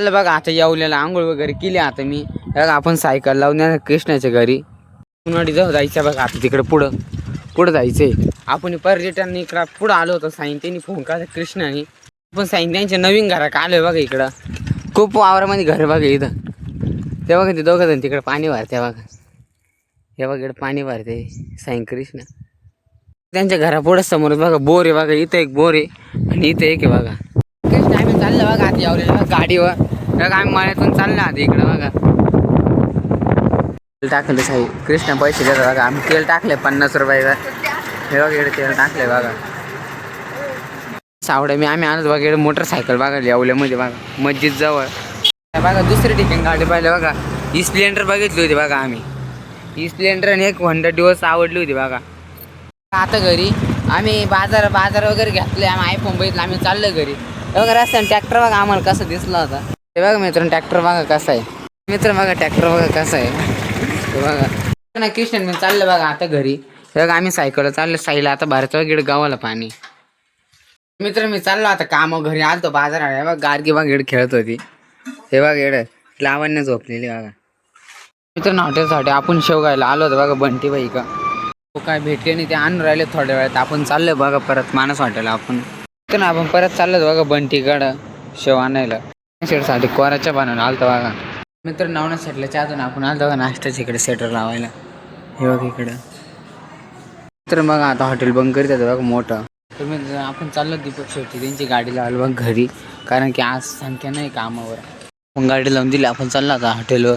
चाललं बघा आता येवल्याला आंघोळ वगैरे केली आता मी. बघा आपण सायकल लावून येणार कृष्णाच्या घरी. उन्हाळी जाऊ जायचं बघा आता तिकडे पुढं. पुढं जायचंय. आपण पर्यटन इकडं पुढं आलो होतो साईन त्यांनी फोन करा कृष्णाने. पण साईन त्यांच्या नवीन घरात आलोय बघा इकडं. खूप वावरामध्ये घर बघा इथं. ते बघा ते दोघं जण तिकडं पाणी भरते बघा. हे बघा इकडं पाणी भरते साईन कृष्ण. त्यांच्या घरापुढं समोर बघा बोर आहे बघा इथं एक बोर आहे आणि इथं एक आहे बघा. चाललं बघा आता यावलेलं गाडीवर. बघा आम्ही मळ्यातून चाललं आता इकडं बघा. तेल टाकलं साई कृष्ण पैसे देतो बघा. आम्ही तेल टाकले पन्नास रुपयाचं हे बघा इकडे तेल टाकले बघा. सावडे मी आम्ही आणत बघा इकडे मोटरसायकल बघा येवल्यामध्ये बघा. मस्जिद जवळ. बघा दुसरी ठिकाणी गाडी पाहिलं बघा. E ही स्प्लेंडर बघितली होती बघा आम्ही. E ही स्प्लेंडर आणि एक हंड्रेड दिवस आवडली होती बघा. आता घरी. आम्ही बाजार बाजार वगैरे घेतले. आम्ही आयफोन बघितलं. आम्ही चाललो घरी. बघा रस्त्याने ट्रॅक्टर बघा आम्हाला कसं दिसला होता. हे बघा मित्रांनो ट्रॅक्टर बघा कसा आहे. मित्र बघा ट्रॅक्टर बघा कसा आहे. बघा. ना किशन मी चाललं बघा आता घरी. हे बघा आम्ही सायकल चाललो साईला आता भारतावर गिड गावाला पाणी. मित्र मी चाललो आता काम घरी आलतो बाजारात हे बघा गारगी बघा गिड खेळत होती. हे बघा इकडे लावण्य झोपलेली बघा. मित्रांनो हॉटेलसाठी आपण शेवगायला आलो होतो बघा बंटी बाई का हो, काय भेटले नाही ते आणून राहिले थोड्या वेळात. आपण चाललोय बघा परत मानस हॉटेल आपण. ना आपण परत चाललोच बघा बंटीकडं शेव आणायला. साठी कोराच्या बनवून आलतो बघा. मित्र नवना सेटला अजून आपण आलतो बघा नाश्त्याच्या इकडे सेटर लावायला. हे बघा इकडं. तर मग आता हॉटेल बंद करीत होतं बघा मोठं. तर मग आपण चाललो दीपक शेट्टी त्यांची गाडी लावलं बघ घरी. कारण की आज संख्या नाही कामावर. मग गाडी लावून दिली आपण चाललो आता हॉटेलवर